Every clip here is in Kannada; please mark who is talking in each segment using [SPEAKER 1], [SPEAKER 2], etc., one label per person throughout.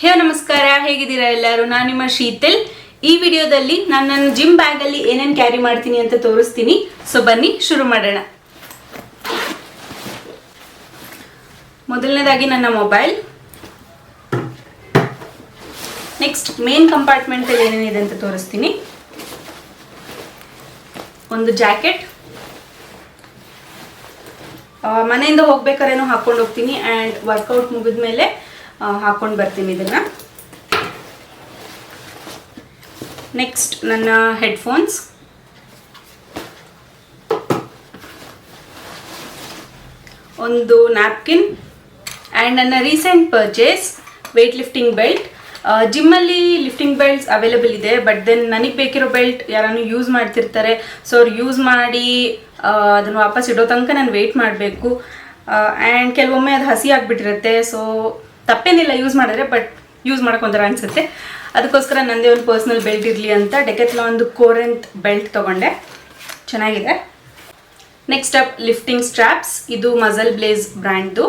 [SPEAKER 1] ಹೇ ನಮಸ್ಕಾರ, ಹೇಗಿದ್ದೀರಾ ಎಲ್ಲರೂ? ನಾನು ನಿಮ್ಮ ಶೀತಲ್. ಈ ವಿಡಿಯೋದಲ್ಲಿ ನಾನು ನನ್ನ ಜಿಮ್ ಬ್ಯಾಗಲ್ಲಿ ಏನೇನು ಕ್ಯಾರಿ ಮಾಡ್ತೀನಿ ಅಂತ ತೋರಿಸ್ತೀನಿ. ಸೊ ಬನ್ನಿ, ಶುರು ಮಾಡೋಣ. ಮೊದಲನೇದಾಗಿ ನನ್ನ ಮೊಬೈಲ್ ನೆಕ್ಸ್ಟ್ ಮೇನ್ ಕಂಪಾರ್ಟ್ಮೆಂಟಲ್ಲಿ ಏನೇನಿದೆ ಅಂತ ತೋರಿಸ್ತೀನಿ. ಒಂದು ಜಾಕೆಟ್ ಮನೆಯಿಂದ ಹೋಗ್ಬೇಕಾರೇನು ಹಾಕೊಂಡು ಹೋಗ್ತೀನಿ. ಅಂಡ್ ವರ್ಕೌಟ್ ಮುಗಿದ್ಮೇಲೆ ಹಾಕೊಂಡು ಬರ್ತೀನಿ ಇದನ್ನು. ನೆಕ್ಸ್ಟ್ ನನ್ನ ಹೆಡ್ಫೋನ್ಸ್ ಒಂದು ನ್ಯಾಪ್ಕಿನ್ ಆ್ಯಂಡ್ ನನ್ನ recent purchase weight lifting belt ಜಿಮ್ಮಲ್ಲಿ lifting belts available ಇದೆ ಬಟ್ ದೆನ್ ನನಗೆ ಬೇಕಿರೋ ಬೆಲ್ಟ್ ಯಾರನ್ನು ಯೂಸ್ ಮಾಡ್ತಿರ್ತಾರೆ. ಸೊ ಅವ್ರು ಯೂಸ್ ಮಾಡಿ ಅದನ್ನು ವಾಪಸ್ ಇಡೋ ತನಕ ನಾನು ವೆಯ್ಟ್ ಮಾಡಬೇಕು. ಆ್ಯಂಡ್ ಕೆಲವೊಮ್ಮೆ ಅದು ಹಸಿ ಆಗಿಬಿಟ್ಟಿರುತ್ತೆ ಸೊ ತಪ್ಪೇನಿಲ್ಲ ಯೂಸ್ ಮಾಡಿದ್ರೆ ಬಟ್ ಯೂಸ್ ಮಾಡ್ಕೊಂತಾರೆ ಅನಿಸುತ್ತೆ. ಅದಕ್ಕೋಸ್ಕರ ನಂದೇ ಒಂದು ಪರ್ಸ್ನಲ್ ಬೆಲ್ಟ್ ಇರಲಿ ಅಂತ ಡೆಕೆತ್ಲ ಒಂದು ಕೋರೆಂತ್ ಬೆಲ್ಟ್ ತೊಗೊಂಡೆ. ಚೆನ್ನಾಗಿದೆ. ನೆಕ್ಸ್ಟ್ ಅಪ್ ಲಿಫ್ಟಿಂಗ್ ಸ್ಟ್ರಾಪ್ಸ್ ಇದು ಮಜಲ್ ಬ್ಲೇಸ್ ಬ್ರ್ಯಾಂಡ್ದು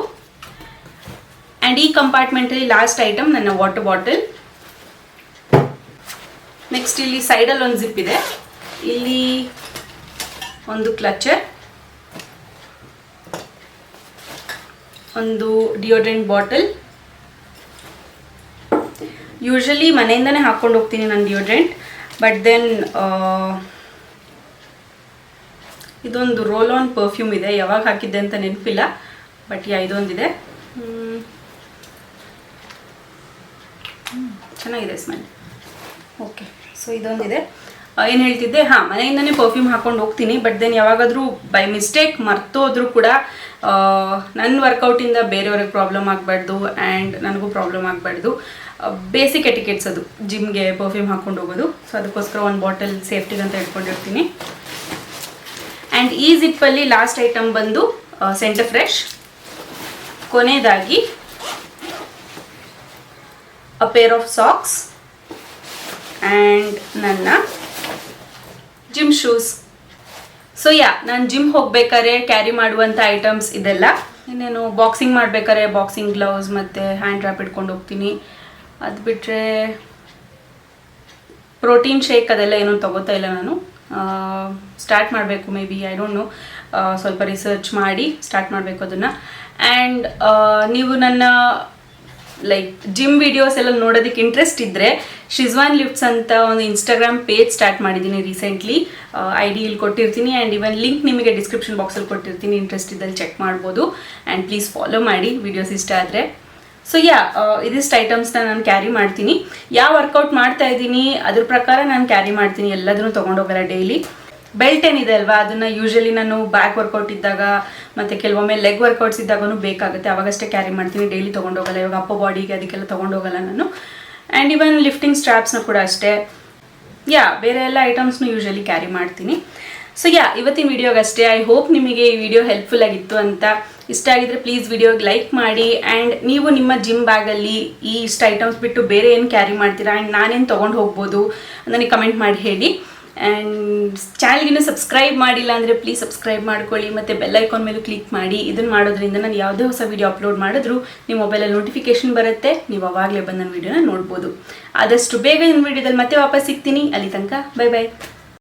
[SPEAKER 1] ಆ್ಯಂಡ್ ಈ ಕಂಪಾರ್ಟ್ಮೆಂಟಲ್ಲಿ ಲಾಸ್ಟ್ ಐಟಮ್ ನನ್ನ ವಾಟರ್ ಬಾಟಲ್ ನೆಕ್ಸ್ಟ್ ಇಲ್ಲಿ ಸೈಡಲ್ಲಿ ಒಂದು ಜಿಪ್ ಇದೆ. ಇಲ್ಲಿ ಒಂದು ಕ್ಲಚರ್ ಒಂದು ಡಿಯೋಡ್ರೆಂಟ್ ಬಾಟಲ್ ಯೂಶಲಿ ಮನೆಯಿಂದನೇ ಹಾಕ್ಕೊಂಡು ಹೋಗ್ತೀನಿ ನಾನು ಡಿಯೋಡ್ರೆಂಟ್ ಬಟ್ ದೆನ್ ಇದೊಂದು ರೋಲ್ ಆನ್ ಪರ್ಫ್ಯೂಮ್ ಇದೆ. ಯಾವಾಗ ಹಾಕಿದ್ದೆ ಅಂತ ನೆನಪಿಲ್ಲ. ಬಟ್ ಯಾ ಇದೊಂದಿದೆ. ಚೆನ್ನಾಗಿದೆ ಸ್ಮೆಲ್ ಓಕೆ ಸೊ ಇದೊಂದಿದೆ. ಏನು ಹೇಳ್ತಿದ್ದೆ? ಹಾಂ, ಮನೆಯಿಂದನೇ ಪರ್ಫ್ಯೂಮ್ ಹಾಕೊಂಡು ಹೋಗ್ತೀನಿ ಬಟ್ ದೆನ್ ಯಾವಾಗಾದರೂ ಬೈ ಮಿಸ್ಟೇಕ್ ಮರ್ತೋದ್ರೂ ಕೂಡ ನನ್ನ ವರ್ಕೌಟಿಂದ ಬೇರೆಯವ್ರಿಗೆ ಪ್ರಾಬ್ಲಮ್ ಆಗಬಾರ್ದು ಆ್ಯಂಡ್ ನನಗೂ ಪ್ರಾಬ್ಲಮ್ ಆಗಬಾರ್ದು. ಬೇಸಿಕ್ ಎಟಿಕೆಟ್ಸ್ ಅದು ಜಿಮ್ಗೆ ಪರ್ಫ್ಯೂಮ್ ಹಾಕೊಂಡು ಹೋಗೋದು. ಸೊ ಅದಕ್ಕೋಸ್ಕರ ಒಂದು ಬಾಟಲ್ ಸೇಫ್ಟಿಗೆ ಅಂತ ಇಟ್ಕೊಂಡಿರ್ತೀನಿ. ಆ್ಯಂಡ್ ಈ ಜಿಪ್ಪಲ್ಲಿ ಲಾಸ್ಟ್ ಐಟಮ್ ಬಂದು ಸೆಂಟರ್ ಫ್ರೆಶ್ ಕೊನೆಯದಾಗಿ a pair of socks and ನನ್ನ ಜಿಮ್ ಶೂಸ್ ಸೊ ಯಾ ನಾನು ಜಿಮ್ ಹೋಗ್ಬೇಕಾದ್ರೆ ಕ್ಯಾರಿ ಮಾಡುವಂಥ ಐಟಮ್ಸ್ ಇದೆಲ್ಲ. ಇನ್ನೇನು ಬಾಕ್ಸಿಂಗ್ ಮಾಡ್ಬೇಕಾದ್ರೆ ಬಾಕ್ಸಿಂಗ್ ಗ್ಲೌಸ್ ಮತ್ತು ಹ್ಯಾಂಡ್ ರ್ಯಾಪ್ ಇಟ್ಕೊಂಡು ಹೋಗ್ತೀನಿ. ಅದು ಬಿಟ್ಟರೆ ಪ್ರೋಟೀನ್ ಶೇಕ್ ಅದೆಲ್ಲ ಏನೂ ತೊಗೋತಾ ಇಲ್ಲ ನಾನು. ಸ್ಟಾರ್ಟ್ ಮಾಡಬೇಕು maybe I don't know ಸ್ವಲ್ಪ ರಿಸರ್ಚ್ ಮಾಡಿ ಸ್ಟಾರ್ಟ್ ಮಾಡಬೇಕು ಅದನ್ನು. ಆ್ಯಂಡ್ ನೀವು ನನ್ನ ಲೈಕ್ ಜಿಮ್ ವಿಡಿಯೋಸ್ ಎಲ್ಲ ನೋಡೋದಕ್ಕೆ ಇಂಟ್ರೆಸ್ಟ್ ಇದ್ದರೆ ಶಿಜ್ವಾನ್ ಲಿಫ್ಟ್ಸ್ ಅಂತ ಒಂದು ಇನ್ಸ್ಟಾಗ್ರಾಮ್ ಪೇಜ್ ಸ್ಟಾರ್ಟ್ ಮಾಡಿದ್ದೀನಿ ರೀಸೆಂಟ್ಲಿ ಐ ಡಿ ಇಲ್ಲಿ ಕೊಟ್ಟಿರ್ತೀನಿ ಆ್ಯಂಡ್ ಇವನ್ ಲಿಂಕ್ ನಿಮಗೆ ಡಿಸ್ಕ್ರಿಪ್ಷನ್ ಬಾಕ್ಸಲ್ಲಿ ಕೊಟ್ಟಿರ್ತೀನಿ ಇಂಟ್ರೆಸ್ಟ್ ಇದ್ದಲ್ಲಿ ಚೆಕ್ ಮಾಡ್ಬೋದು. ಆ್ಯಂಡ್ ಪ್ಲೀಸ್ ಫಾಲೋ ಮಾಡಿ ವಿಡಿಯೋಸ್ ಇಷ್ಟ ಆದರೆ. ಸೊ ಯಾ ಇದಿಷ್ಟು ಐಟಮ್ಸ್ನ ನಾನು ಕ್ಯಾರಿ ಮಾಡ್ತೀನಿ. ಯಾವ ವರ್ಕೌಟ್ ಮಾಡ್ತಾ ಇದ್ದೀನಿ, ಅದ್ರ ಪ್ರಕಾರ ನಾನು ಕ್ಯಾರಿ ಮಾಡ್ತೀನಿ, ಎಲ್ಲದನ್ನು ತೊಗೊಂಡೋಗಲ್ಲ ಡೈಲಿ ಬೆಲ್ಟ್ ಏನಿದೆ ಅಲ್ವಾ? ಅದನ್ನು ಯೂಶಲಿ ನಾನು ಬ್ಯಾಕ್ ವರ್ಕೌಟ್ ಇದ್ದಾಗ ಮತ್ತೆ ಕೆಲವೊಮ್ಮೆ ಲೆಗ್ ವರ್ಕೌಟ್ಸ್ ಇದ್ದಾಗೂ ಬೇಕಾಗುತ್ತೆ. ಅವಾಗಷ್ಟೇ ಕ್ಯಾರಿ ಮಾಡ್ತೀನಿ. ಡೈಲಿ ತೊಗೊಂಡೋಗಲ್ಲ. ಇವಾಗ ಅಪ್ಪ ಬಾಡಿಗೆ ಅದಕ್ಕೆಲ್ಲ ತೊಗೊಂಡೋಗಲ್ಲ ನಾನು. ಆ್ಯಂಡ್ ಇವನ್ ಲಿಫ್ಟಿಂಗ್ ಸ್ಟ್ರಾಪ್ಸ್ನ ಕೂಡ ಅಷ್ಟೇ. ಯಾ ಬೇರೆ ಎಲ್ಲ ಐಟಮ್ಸ್ನು ಯೂಶಲಿ ಕ್ಯಾರಿ ಮಾಡ್ತೀನಿ. ಸೊ ಯಾ ಇವತ್ತಿನ ವಿಡಿಯೋಗಷ್ಟೇ ಐ ಹೋಪ್ ನಿಮಗೆ ಈ ವಿಡಿಯೋ ಹೆಲ್ಪ್ಫುಲ್ ಆಗಿತ್ತು ಅಂತ. ಇಷ್ಟ ಆಗಿದ್ರೆ ಪ್ಲೀಸ್ ವಿಡಿಯೋಗೆ ಲೈಕ್ ಮಾಡಿ. ಆ್ಯಂಡ್ ನೀವು ನಿಮ್ಮ ಜಿಮ್ ಬ್ಯಾಗಲ್ಲಿ ಈ ಇಷ್ಟು ಐಟಮ್ಸ್ ಬಿಟ್ಟು ಬೇರೆ ಏನು ಕ್ಯಾರಿ ಮಾಡ್ತೀರಾ? ಆ್ಯಂಡ್ ನಾನೇನು ತೊಗೊಂಡು ಹೋಗ್ಬೋದು ನನಗೆ ಕಮೆಂಟ್ ಮಾಡಿ ಹೇಳಿ. ಆ್ಯಂಡ್ ಚಾನಲ್ಗಿನ್ನೂ ಸಬ್ಸ್ಕ್ರೈಬ್ ಮಾಡಿಲ್ಲ ಅಂದರೆ ಪ್ಲೀಸ್ ಸಬ್ಸ್ಕ್ರೈಬ್ ಮಾಡ್ಕೊಳ್ಳಿ, ಮತ್ತು ಬೆಲ್ ಐಕಾನ್ ಮೇಲೂ ಕ್ಲಿಕ್ ಮಾಡಿ. ಇದನ್ನು ಮಾಡೋದ್ರಿಂದ ನಾನು ಯಾವುದೇ ಹೊಸ ವಿಡಿಯೋ ಅಪ್ಲೋಡ್ ಮಾಡಿದ್ರು ನಿಮ್ಮ ಮೊಬೈಲಲ್ಲಿ ನೋಟಿಫಿಕೇಶನ್ ಬರುತ್ತೆ. ನೀವು ಅವಾಗಲೇ ಬಂದ ನನ್ನ ವಿಡಿಯೋನ ನೋಡ್ಬೋದು. ಆದಷ್ಟು ಬೇಗ ಇನ್ನು ವೀಡಿಯೋದಲ್ಲಿ ಮತ್ತೆ ವಾಪಸ್ ಸಿಗ್ತೀನಿ. ಅಲ್ಲಿ ತನಕ ಬೈ ಬೈ